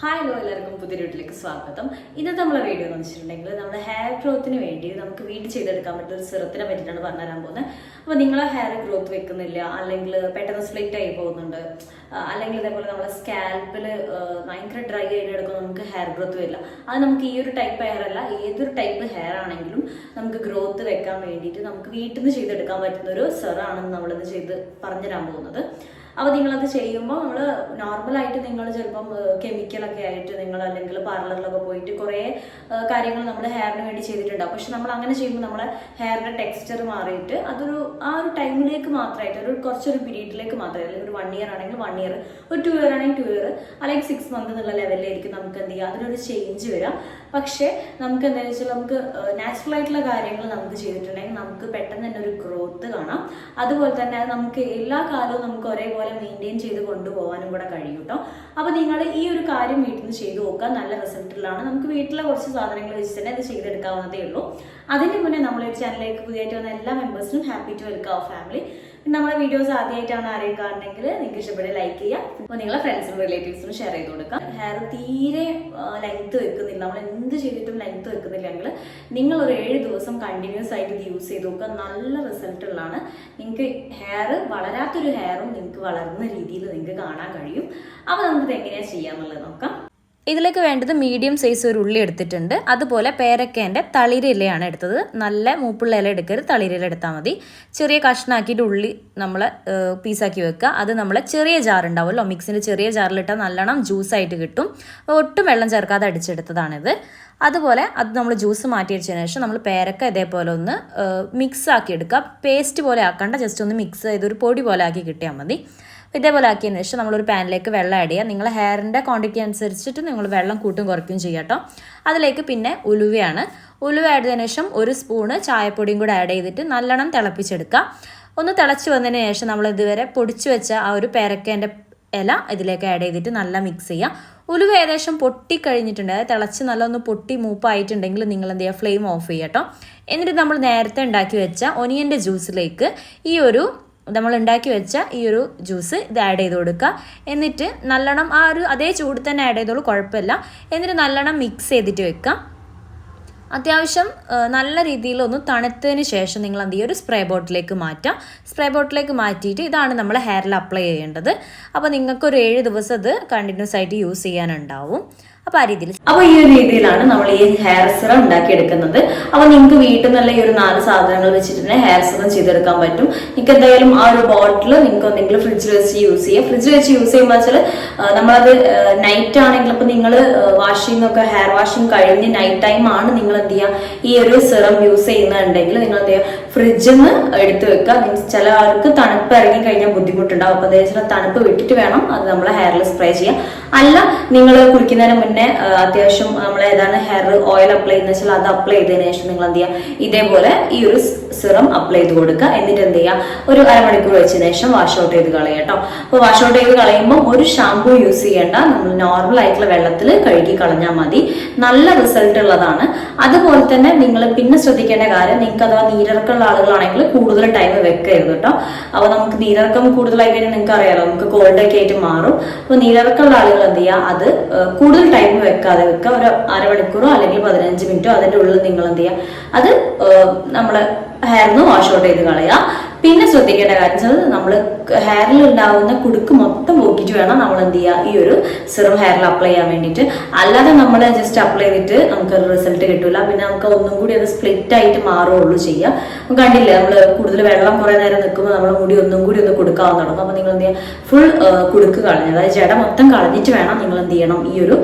Hi hello എല്ലാവർക്കും പുതിയ വീട്ടിലേക്ക് സ്വാഗതം. ഇന്നത്തെ നമ്മളെ വീഡിയോ എന്ന് വെച്ചിട്ടുണ്ടെങ്കിൽ നമ്മുടെ ഹെയർ ഗ്രോത്തിന് വേണ്ടി നമുക്ക് വീട്ടിൽ ചെയ്തെടുക്കാൻ പറ്റുന്ന ഒരു സിറത്തിനെ പറ്റിയിട്ടാണ് പറഞ്ഞുതരാൻ പോകുന്നത്. അപ്പോൾ നിങ്ങളെ ഹെയർ ഗ്രോത്ത് വെക്കുന്നില്ല അല്ലെങ്കിൽ പെട്ടെന്ന് സ്പ്ലിറ്റ് ആയി പോകുന്നുണ്ട് അല്ലെങ്കിൽ ഇതേപോലെ നമ്മുടെ സ്കാൽപ്പിൽ ഭയങ്കര ഡ്രൈ ആയിട്ട് എടുക്കുമ്പോൾ നമുക്ക് ഹെയർ ഗ്രോത്ത് വരില്ല. അത് നമുക്ക് ഈ ഒരു ടൈപ്പ് ഹെയർ അല്ല ഏതൊരു ടൈപ്പ് ഹെയർ ആണെങ്കിലും നമുക്ക് ഗ്രോത്ത് വെക്കാൻ വേണ്ടിയിട്ട് നമുക്ക് വീട്ടിൽ നിന്ന് ചെയ്തെടുക്കാൻ പറ്റുന്ന ഒരു സെറാണെന്ന് നമ്മളിത് ചെയ്ത് പറഞ്ഞുതരാൻ പോകുന്നത്. അപ്പോൾ നിങ്ങളത് ചെയ്യുമ്പോൾ നമ്മൾ നോർമലായിട്ട് നിങ്ങൾ ചിലപ്പം കെമിക്കലൊക്കെ ആയിട്ട് നിങ്ങൾ അല്ലെങ്കിൽ പാർലറിലൊക്കെ പോയിട്ട് കുറേ കാര്യങ്ങൾ നമ്മൾ ഹെയറിന് വേണ്ടി ചെയ്തിട്ടുണ്ടാവും. പക്ഷെ നമ്മൾ അങ്ങനെ ചെയ്യുമ്പോൾ നമ്മളെ ഹെയറിന്റെ ടെക്സ്ചർ മാറിയിട്ട് അതൊരു ആ ഒരു ടൈമിലേക്ക് മാത്രമായിട്ട് ഒരു കുറച്ചൊരു പീരീഡിലേക്ക് മാത്രമേ അല്ലെങ്കിൽ ഒരു വൺ ഇയർ ആണെങ്കിൽ വൺ ഇയർ ഒരു ടു ഇയർ ആണെങ്കിൽ ടു ഇയർ അല്ലെങ്കിൽ സിക്സ് മന്ത് എന്നുള്ള ലെവലിലായിരിക്കും നമുക്ക് എന്ത് ചെയ്യുക. അതിനൊരു ചേഞ്ച് വരാം. പക്ഷേ നമുക്ക് എന്താണെന്ന് വെച്ചാൽ നമുക്ക് നാച്ചുറൽ ആയിട്ടുള്ള കാര്യങ്ങൾ നമുക്ക് ചെയ്തിട്ടുണ്ടെങ്കിൽ നമുക്ക് പെട്ടെന്ന് തന്നെ ഒരു ഗ്രോത്ത് കാണാം. അതുപോലെ തന്നെ നമുക്ക് എല്ലാ കാലവും നമുക്ക് ഒരേപോലെ മെയിന്റെയിൻ ചെയ്ത് കൊണ്ടുപോകാനും കൂടെ കഴിയും കേട്ടോ അപ്പോൾ നിങ്ങൾ ഈ ഒരു കാര്യം വീട്ടിൽ നിന്ന് ചെയ്ത് നോക്കുക. നല്ല റിസൾട്ടിലാണ് നമുക്ക് വീട്ടിലെ കുറച്ച് സാധനങ്ങൾ വെച്ച് തന്നെ ഇത് ചെയ്തെടുക്കാവുന്നതേ ഉള്ളൂ. അതിന് മുന്നേ നമ്മളൊരു ചാനലിലേക്ക് പുതിയതായിട്ട് വന്ന എല്ലാ മെമ്പേഴ്സിനും ഹാപ്പി ടു വെൽക്കം ഫാമിലി നമ്മുടെ വീഡിയോസ് ആദ്യമായിട്ടാണ് ആരെയും കാണണമെങ്കിൽ നിങ്ങൾക്ക് ഇഷ്ടപ്പെട്ട് ലൈക്ക് ചെയ്യുക അപ്പോൾ നിങ്ങളെ ഫ്രണ്ട്സിനും റിലേറ്റീവ്സിനും ഷെയർ ചെയ്ത് കൊടുക്കാം. ഹെയർ തീരെ ലെങ്ത് വെക്കുന്നില്ല. നമ്മൾ എന്ത് ചെയ്തിട്ടും ലെങ്ത് വെക്കുന്നില്ലെങ്കിൽ നിങ്ങൾ ഒരു ഏഴ് ദിവസം കണ്ടിന്യൂസ് ആയിട്ട് ഇത് യൂസ് ചെയ്ത് നോക്കുക. നല്ല റിസൾട്ട് ഉള്ളതാണ്. നിങ്ങൾക്ക് ഹെയർ വളരാത്തൊരു ഹെയറും നിങ്ങൾക്ക് വളർന്ന രീതിയിൽ നിങ്ങൾക്ക് കാണാൻ കഴിയും. അപ്പോൾ നമുക്കിത് എങ്ങനെയാണ് ചെയ്യാന്നുള്ളത് നോക്കാം. ഇതിലേക്ക് വേണ്ടത് മീഡിയം സൈസ് ഒരു ഉള്ളി എടുത്തിട്ടുണ്ട്. അതുപോലെ പേരക്കേന്റെ തളിരിലയാണ് എടുത്തത്. നല്ല മൂപ്പുള്ള ഇല എടുക്കരുത്. തളിരില എടുത്താൽ മതി. ചെറിയ കഷ്ണാക്കിയിട്ട് ഉള്ളി നമ്മൾ പീസാക്കി വെക്കുക. അത് നമ്മൾ ചെറിയ ജാർ ഉണ്ടാവുമല്ലോ മിക്സിന്റെ ചെറിയ ജാറിലിട്ടാൽ നല്ലോണം ജ്യൂസായിട്ട് കിട്ടും. ഒട്ടും വെള്ളം ചേർക്കാതെ അടിച്ചെടുത്തതാണിത്. അതുപോലെ അത് നമ്മൾ ജ്യൂസ് മാറ്റി വെച്ചതിന് ശേഷം നമ്മൾ പേരക്ക ഇതേപോലെ ഒന്ന് മിക്സ് ആക്കി എടുക്കുക. പേസ്റ്റ് പോലെ ആക്കണ്ട. ജസ്റ്റ് ഒന്ന് മിക്സ് ചെയ്ത് ഒരു പൊടി പോലെ ആക്കി കിട്ടിയാൽ മതി. ഇതേപോലെ ആക്കിയതിന് ശേഷം നമ്മളൊരു പാനിലേക്ക് വെള്ളം ആഡ് ചെയ്യുക. നിങ്ങളെ ഹെയറിന്റെ ക്വാണ്ടിറ്റി അനുസരിച്ചിട്ട് നിങ്ങൾ വെള്ളം കൂട്ടും കുറയ്ക്കും ചെയ്യുക കേട്ടോ അതിലേക്ക് പിന്നെ ഉലുവയാണ്. ഉലുവ ആഡ് ചെയ്തതിന് ശേഷം ഒരു സ്പൂണ് ചായപ്പൊടിയും കൂടെ ആഡ് ചെയ്തിട്ട് നല്ലോണം തിളപ്പിച്ചെടുക്കുക. ഒന്ന് തിളച്ച് വന്നതിന് ശേഷം നമ്മൾ ഇതുവരെ പൊടിച്ചു വെച്ച ആ ഒരു പേരക്കേന്റെ ഇല ഇതിലേക്ക് ആഡ് ചെയ്തിട്ട് നല്ല മിക്സ് ചെയ്യുക. ഉലുവ ഏകദേശം പൊട്ടിക്കഴിഞ്ഞിട്ടുണ്ട് അതായത് തിളച്ച് നല്ല ഒന്ന് പൊട്ടി മൂപ്പായിട്ടുണ്ടെങ്കിൽ നിങ്ങൾ എന്ത് ചെയ്യുക? ഫ്ലെയിം ഓഫ് ചെയ്യാം കേട്ടോ എന്നിട്ട് നമ്മൾ നേരത്തെ ഉണ്ടാക്കി വെച്ച ഒനിയന്റെ ജ്യൂസിലേക്ക് ഈ ഒരു നമ്മൾ ഉണ്ടാക്കി വെച്ച ഈ ഒരു ജ്യൂസ് ഇത് ആഡ് ചെയ്ത് കൊടുക്കുക. എന്നിട്ട് നല്ലോണം ആ ഒരു അതേ ചൂട് തന്നെ ആഡ് ചെയ്തോളൂ കുഴപ്പമില്ല. എന്നിട്ട് നല്ലോണം മിക്സ് ചെയ്തിട്ട് വെക്കുക. അത്യാവശ്യം നല്ല രീതിയിൽ ഒന്ന് തണുത്തതിന് ശേഷം നിങ്ങൾ എന്ത് ചെയ്യുക ഒരു സ്പ്രേ ബോട്ടിലേക്ക് മാറ്റാം സ്പ്രേ ബോട്ടിലേക്ക് മാറ്റിയിട്ട് ഇതാണ് നമ്മൾ ഹെയറിൽ അപ്ലൈ ചെയ്യേണ്ടത്. അപ്പോൾ നിങ്ങൾക്കൊരു ഏഴ് ദിവസം ഇത് കണ്ടിന്യൂസ് ആയിട്ട് യൂസ് ചെയ്യാനുണ്ടാവും. അപ്പോൾ ആ രീതിയിൽ അപ്പൊ ഈ ഒരു രീതിയിലാണ് നമ്മൾ ഈ ഹെയർ സിറം ഉണ്ടാക്കിയെടുക്കുന്നത്. അപ്പൊ നിങ്ങൾക്ക് വീട്ടിൽ നിന്നുള്ള ഈ ഒരു നാല് സാധനങ്ങൾ വെച്ചിട്ട് തന്നെ ഹെയർ സിറം ചെയ്തെടുക്കാൻ പറ്റും. നിങ്ങൾക്ക് എന്തായാലും ആ ഒരു ബോട്ടിൽ നിങ്ങൾക്ക് എന്തെങ്കിലും ഫ്രിഡ്ജിൽ വെച്ച് യൂസ് ചെയ്യാം. ഫ്രിഡ്ജിൽ വെച്ച് യൂസ് ചെയ്യുമ്പോൾ വെച്ചാൽ നമ്മളത് നൈറ്റ് ആണെങ്കിൽ ഇപ്പൊ നിങ്ങൾ വാഷിംഗ് ഒക്കെ ഹെയർ വാഷിംഗ് കഴിഞ്ഞ് നൈറ്റ് ടൈം ആണ് നിങ്ങൾ എന്ത് ചെയ്യുക ഈ ഒരു സിറം യൂസ് ചെയ്യുന്നുണ്ടെങ്കിൽ നിങ്ങൾ എന്ത് ചെയ്യുക ഫ്രിഡ്ജിൽ നിന്ന് എടുത്ത് വെക്കുക. മീൻസ് ചില ആൾക്ക് തണുപ്പ് ഇറങ്ങി കഴിഞ്ഞാൽ ബുദ്ധിമുട്ടുണ്ടാവും. അപ്പൊ അതേപോലെ തണുപ്പ് വിട്ടിട്ട് വേണം അത് നമ്മൾ ഹെയറിൽ സ്പ്രേ ചെയ്യാം അല്ല നിങ്ങൾ കുളിക്കുന്നതിന് മുന്നേ ആ, അത്യാവശ്യം നമ്മൾ ഏതാണ് ഹെയർ ഓയിൽ അപ്ലൈ ചെയ്യുന്ന വെച്ചാൽ അത് അപ്ലൈ ചെയ്തതിനു ശേഷം നിങ്ങൾ എന്ത് ചെയ്യുക ഇതേപോലെ ഈ ഒരു സിറം അപ്ലൈ ചെയ്ത് കൊടുക്കുക. എന്നിട്ട് എന്ത് ചെയ്യുക ഒരു അരമണിക്കൂർ വെച്ചതിന് ശേഷം വാഷ് ഔട്ട് ചെയ്ത് കളയുക കേട്ടോ. അപ്പോൾ വാഷ് ഔട്ട് ചെയ്ത് കളയുമ്പോൾ ഒരു ഷാമ്പൂ യൂസ് ചെയ്യേണ്ട. നമ്മൾ നോർമൽ ആയിട്ടുള്ള വെള്ളത്തിൽ കഴുകി കളഞ്ഞാൽ മതി. നല്ല റിസൾട്ട് ഉള്ളതാണ്. അതുപോലെ തന്നെ നിങ്ങൾ പിന്നെ ശ്രദ്ധിക്കേണ്ട കാര്യം നിങ്ങൾക്ക് അഥവാ നീരിറക്കമുള്ള ആളുകളാണെങ്കിൽ കൂടുതൽ ടൈം വെക്കരുത് കേട്ടോ. അപ്പോൾ നമുക്ക് നീരിറക്കം കൂടുതലായി കഴിഞ്ഞാൽ നിങ്ങൾക്ക് അറിയാലോ നമുക്ക് കോൾഡൊക്കെ ആയിട്ട് മാറും. അപ്പോൾ നീരിറക്കമുള്ള ആളുകൾ എന്ത് ചെയ്യുക അത് കൂടുതൽ ടൈം വെക്കാതെ വെക്കുക. ഒരു അരമണിക്കൂറോ അല്ലെങ്കിൽ പതിനഞ്ച് മിനിറ്റോ അതിന്റെ ഉള്ളിൽ നിങ്ങൾ എന്ത് ചെയ്യുക? അത് നമ്മൾ ഹെയർന്ന് വാഷ് ഔട്ട് ചെയ്ത് കളയുക. പിന്നെ ശ്രദ്ധിക്കേണ്ട കാര്യം നമ്മൾ ഹെയറിൽ ഉണ്ടാവുന്ന കുടുക്ക് മൊത്തം പോക്കിച്ച് വേണം നമ്മൾ എന്ത് ചെയ്യുക ഈ ഒരു സിറം ഹെയറിൽ അപ്ലൈ ചെയ്യാൻ വേണ്ടിയിട്ട്. അല്ലാതെ നമ്മൾ ജസ്റ്റ് അപ്ലൈ ചെയ്തിട്ട് നമുക്ക് റിസൾട്ട് കിട്ടില്ല പിന്നെ നമുക്ക് ഒന്നും കൂടി അത് സ്പ്ലിറ്റ് ആയിട്ട് മാറുകയുള്ളൂ ചെയ്യുക കണ്ടില്ലേ നമ്മൾ കൂടുതൽ വെള്ളം കുറേ നേരം നിൽക്കുമ്പോൾ നമ്മൾ മുടി ഒന്നും കൂടി ഒന്ന് കൊടുക്കാവുന്ന തുടങ്ങും. അപ്പോൾ നിങ്ങൾ എന്ത് ചെയ്യുക ഫുൾ കുടുക്ക് കളഞ്ഞ്. അതായത് ജട മൊത്തം കളഞ്ഞിട്ട് വേണം നിങ്ങൾ എന്ത് ചെയ്യണം? ഈ ഒരു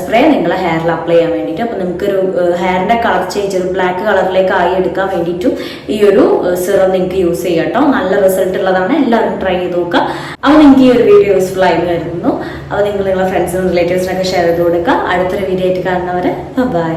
സ്പ്രേ നിങ്ങളെ ഹെയറിൽ അപ്ലൈ ചെയ്യാൻ വേണ്ടിയിട്ട്. അപ്പോൾ നമുക്കൊരു ഹെയറിന്റെ കളർ ചേഞ്ച് ഒരു ബ്ലാക്ക് കളറിലേക്ക് ആയി എടുക്കാൻ വേണ്ടിയിട്ടും ഈ ഒരു സിറം നിങ്ങൾക്ക് യൂസ് ചെയ്യാം. കേട്ടോ. നല്ല റിസൾട്ട് ഉള്ളതാണ്. എല്ലാവരും ട്രൈ ചെയ്ത് നോക്കുക. അപ്പോൾ നിങ്ങൾക്ക് ഈ ഒരു വീഡിയോ യൂസ്ഫുൾ ആയി വരുന്നു. അപ്പോൾ നിങ്ങൾ നിങ്ങളെ ഫ്രണ്ട്സിനും റിലേറ്റീവ്സിനൊക്കെ ഷെയർ ചെയ്ത് കൊടുക്കുക. അടുത്തൊരു വീഡിയോ ആയിട്ട് കാണുന്നവരെ ബൈ